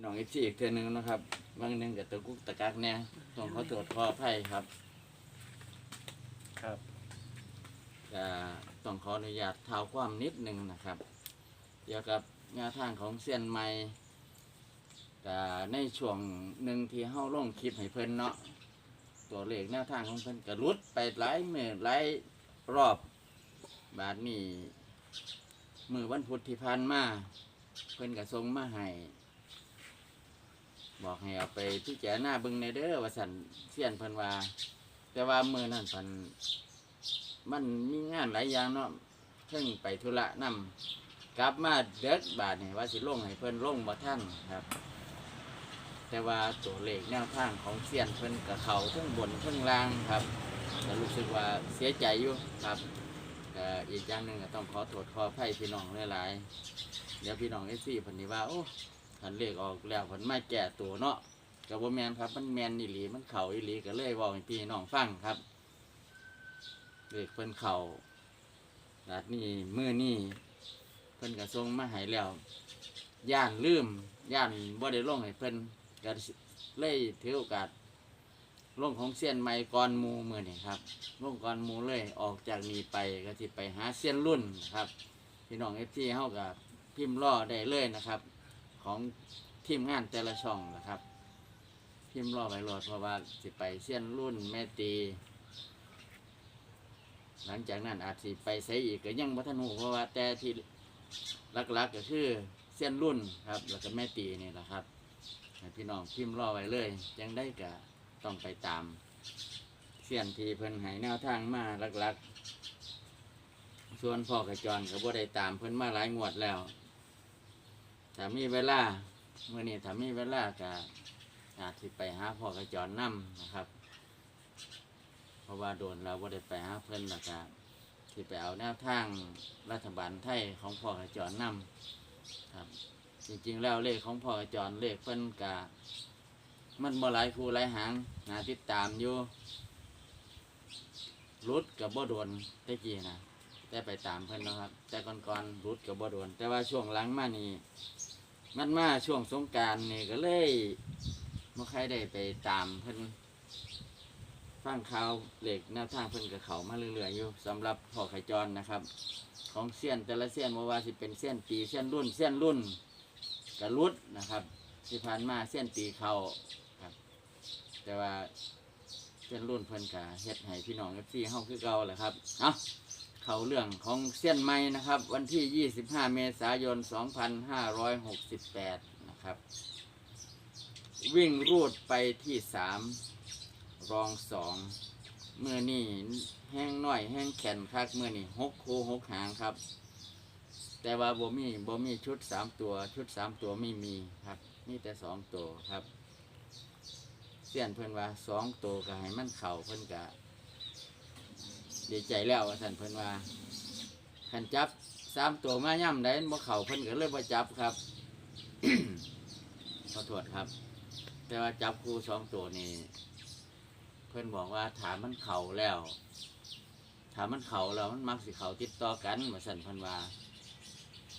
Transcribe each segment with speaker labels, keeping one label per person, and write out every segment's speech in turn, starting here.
Speaker 1: พี่น้องเอฟซีอีกเทือหนึงนะครับ บางหนึงกับตะกุกตะกักเนี่ยต้องขอตรวจขออภัยครับ
Speaker 2: ครับ
Speaker 1: ก็ต้องขออนุญาตเท้าความนิดหนึ่งนะครับ เกี่ยวกับแนวทางของเซียนใหม่ก็ในช่วงหนึ่งที่เฮาลงคลิปให้เพิ่นเนาะตัวเลขแนวทางของเพิ่นก็หลุดไปหลายเมื่อหลายรอบ บาดนี้มือวันพุธที่ผ่านมา เพิ่นก็ส่งมาให้ บอกให้เอาไปพิจารณาเบิ่งในเด้อว่าสันเซียนเพิ่นว่า แต่ว่ามือนั่นเพิ่นมันมีงานหลายอย่างเนาะเพิ่งไปธุระนำกลับมาเด็กบาทนี่ว่าสิลงให้เพิ่นลงบ่ท่านครับ แต่ว่าตัวเลขแนวทางของเสียนเพิ่นกับเขาทั้งบนทั้งล่างครับก็รู้สึกว่าเสียใจอยู่ครับอีกอย่างหนึ่งก็ต้องขอโทษขออภัยพี่น้องหลายๆเดี๋ยวพี่น้องเอซี่พิ่นนี่ว่าโอ้ คันเลขออกแล้วเพิ่นมาแก่ตัวเนาะก็บ่แมนครับ มันแมนอีหลีมันเข้าอีหลีก็เลยเว้าให้พี่น้องฟังครับเลขเพิ่นเข่ารัดนี่มือนี่เพิ่นก็ส่งมาให้แล้ว ย่านลืม ย่านบ่ได้ลงให้เพิ่นก็เลยถือโอกาสลงของเสี้ยนใหม่ก่อนมูมือนี่ครับลงก่อนมูเลยออกจากนี้ไปก็สิไปหาเสี้ยนรุ่นครับ พี่น้องเอฟซีเฮากับพิมพ์ล่อได้เลยนะครับ ของทีมงานแต่ละช่องนะครับ พิมพ์ล่อไปโหลดเพราะว่าสิไปเสี้ยนรุ่นแม่ตี หลังจากนั้นอาจสิไปใส่อีกก็ยังบ่ทันหูเพราะว่าแต่ที่หลักๆก็คือเส้นรุ่นครับแล้วก็แม่ตีนี่แหละครับพี่น้องพิมพ์รอไว้เลย ยังได้ก็ต้องไปตามเสียนทีเพิ่นให้แนวทางมาหลักๆส่วนพ่อกระจรก็บ่ได้ตามเพิ่นมาหลายงวดแล้ว ถ้ามีเวลาเมื่อนี้ถ้ามีเวลาก็อาจสิไปหาพ่อกระจรนํนะครับ เพราะว่าโดนเราบ่ได้ไปหาเพิ่นแล้วก็ที่ไปเอาแนวทางรัฐบาลไทยของพ่อกระจรน้ำครับ จริงๆแล้วเลขของพ่อกระจรเลขเพิ่นกะมันบ่หลายคู่หลายหางนาติดตามอยู่รุดกับบ่โดนแตะกี้นะ แต่ไปตามเพิ่นเนาะครับ แต่ก่อนๆรุดกับบ่โดน แต่ว่าช่วงหลังมานี่มันมาช่วงสงกรารนี่ก็เลยบ่ใครได้ไปตามเพิ่นฟังข่าวเหล็กแนวทางเพิ่นกับเขามาเรื่อยๆอยู่สำหรับพ่อไข่จรนะครับ ของเส้ยนแต่ละเส้ยนบ่ว่าสิเป็นเส้ยนปีเส้ยนรุ่นเส้ยนรุ่นกระลุดนะครับที่ผ่านมาเส้ยนปีเขาครับ แต่ว่าเส้ยนรุ่นเพิ่นกะเฮ็ดให้พี่น้องเอฟซีเฮาคือเก่าแหละครับเอา เขาเรื่องของเส้นใหม่นะครับ วันที่ 25 เมษายน 2568 นะครับ วิ่งรูดไปที่ 3 รองสองเมื่อนี่แห้งน้อยแห้งแข็งคักเมื่อนี่หกคูหกหางครับ แต่ว่าบ่มีบ่มีชุดสามตัวชุดสามตัวไม่มีครับมีแต่สองตัวครับเสียนเพิ่นว่าสองตัวก็ให้มันเข่าเพิ่นก็ ดีใจแล้วว่าท่านเพิ่นว่าขันจับสามตัวมาย่ำได้บ่เข่าเพิ่นก็เลยบ่จับครับ ขอโทษครับ แต่ว่าจับคู่สองตัวนี่เพื่อนบอกว่าถามมันเข่าแล้วถามมันเข่าแล้วมันมักสิเข่าติดต่อกันมาสั่นเพันว่า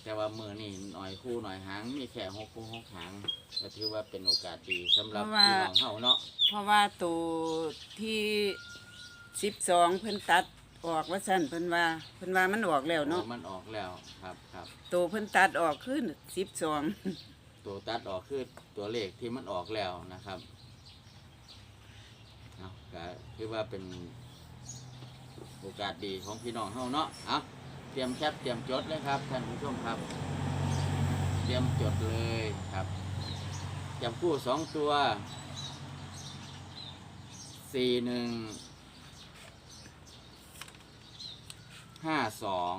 Speaker 1: แต่ว่ามือนี่หน่อยคู่หน่อยหางมีแค่หกคู่หกหางก็ถือว่าเป็นโอกาสดีสำหรับ
Speaker 3: เพราะว่า
Speaker 1: พี่น้องเฮาเนาะ
Speaker 3: เพราะว่าตัวที่สิบสองเพิ่นตัด ออกว่าสั้นเพิ่นว่าเพิ่นว่ามันออกแล้วเนาะ
Speaker 1: โอ้มันออกแล้วครับครับ
Speaker 3: ตัวเพิ่นตัดออกขึ้นสิบสอง
Speaker 1: ตัวตัดออกคือตัวเลขที่มันออกแล้วนะครับเอาก็คือว่าเป็นโอกาสดีของพี่น้องเฮาเนาะเอาเตรียมแคปเตรียมจดเลยครับท่านผู้ชมครับ เตรียมจดเลยครับจับคู่สองตัวสี่หนึ่ง ห้าสอง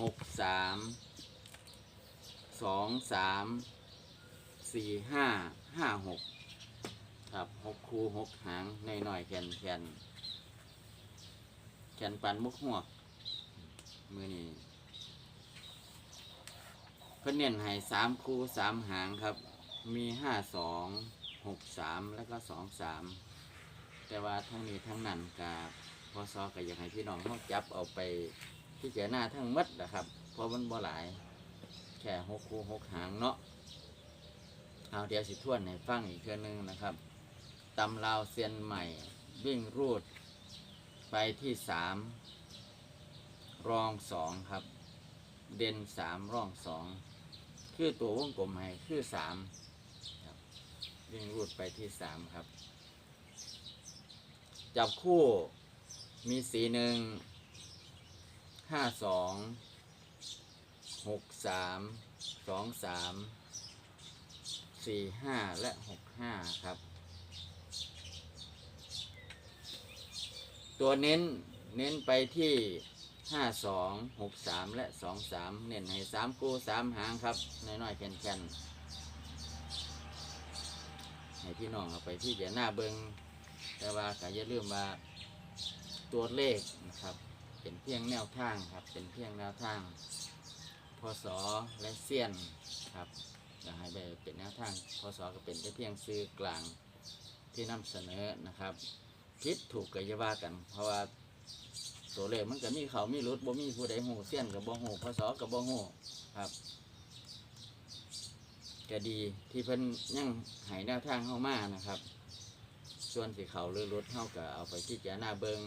Speaker 1: หกสามสองสามสี่ห้าห้าหกครับหกคูหกหางหน่อยๆแขนแขนแขนปันมุกหัวมือนี้เพิ่นเน้นให้สามคูสามหางครับ มีห้าสองหกสามแล้วก็สองสามแต่ว่าทั้งนี้ทั้งนั้นกับ พอซอก็อยากให้พี่น้องเขาจับเอาไปที่เจารณาทั้งหมดนะครับ เพราะมันบ่หลาย แค่หกคู่หกหางเนาะเอาเดี๋ยวสิทวนให้ฟังอีกเทื่อนึงนะครับตำลาวเซียนใหม่ วิ่งรูด ไปที่สามรองสองครับ เด่นสามรองสองคือตัววงกลมให้คือสามครับวิ่งรูดไปที่สามครับ จับคู่ มีสีหนึ่งห้าสองหกสามสองสามสี่ห้าและหกห้าครับ ตัวเน้นเน้นไปที่ห้าสองหกสามและสองสามเน้นให้สามคู่สามหางครับ น้อยๆแข็งๆให้พี่น้องเอาไปที่จะหน้าเบิงแต่ว่าก็อย่าลืมว่า ตัวเลขนะครับ เป็นเพียงแนวทางครับ เป็นเพียงแนวทางพศและเสี้ยนครับอยากให้ไปเป็นแนวทางพศก็เป็นแต่เพียงซื้อกลางที่นำเสนอนะครับผิดถูกก็อย่าว่ากัน เพราะว่าตัวเลขมันก็มีเขามีรุดบ่มีผู้ใดหูเสี้ยนกับบ่หูพศกับบ่หูครับก็ดีที่เพิ่นยังให้แนวทางเข้ามานะครับ ส่วนสีเขาหรือรุดเท่ากับเอาไปที่จารณาเบิง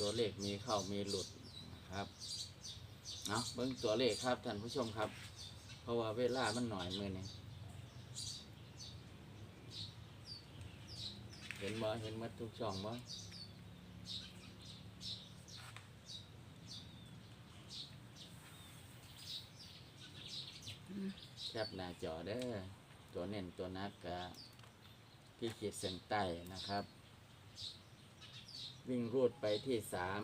Speaker 1: ตัวเลขมีเข้ามีหลุดนะครับเอาะเบิ้งตัวเลขครับท่านผู้ชมครับ เพราะว่าเวลามันหน่อยมือนี่เห็นบ่เห็นหมัดทุกช่องบ่แคบหน้าจอเด้อตัวเน้นตัวนักกะที่ขีดเส้นใต้นะครับ วิ่งรูดไปที่สาม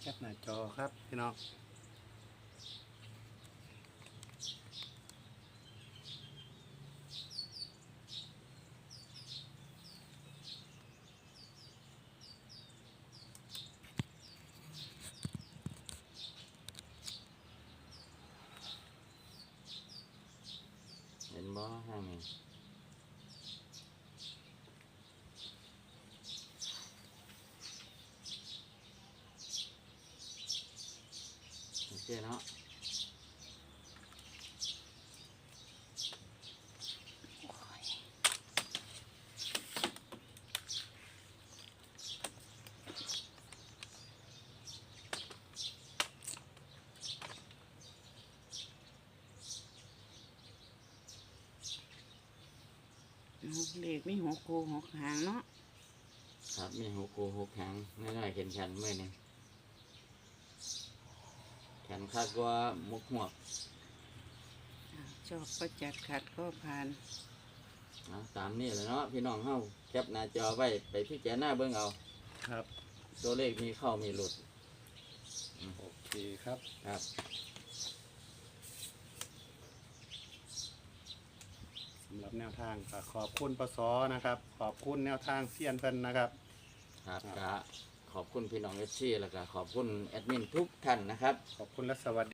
Speaker 2: แคปหน้าจอครับพี่น้อง
Speaker 1: บ่ห้างนี้โอเคเนาะ
Speaker 3: เลขมีหกคู่หกหางเนาะ
Speaker 1: ครับมีหกกูหกแข็งน้อยๆเข็นแขนมือนี่แขนคักกว่ามุกหวก
Speaker 3: อ่าชอบก็จัดขัดก็ผ่าน
Speaker 1: เอาตามนี้แหละเนาะพี่น้องเฮาแคปหน้าจอไว้ไปพี่แกหน้าเบิ่งเอา
Speaker 2: ครับ
Speaker 1: ตัวเลขมีเข้ามีหลุด
Speaker 2: โอเคครับ
Speaker 1: ครับำ
Speaker 2: หรับแนวทางก็ขอบคุณปสนะครับ ขอบคุณแนวทางเซียนเพิ่นนะครับ
Speaker 1: ครับ
Speaker 2: ครับ
Speaker 1: ก็ขอบคุณพี่น้องเอฟซีแล้วก็ขอบคุณแอดมินทุกท่านนะครับ
Speaker 2: ขอบคุณและสวัสดี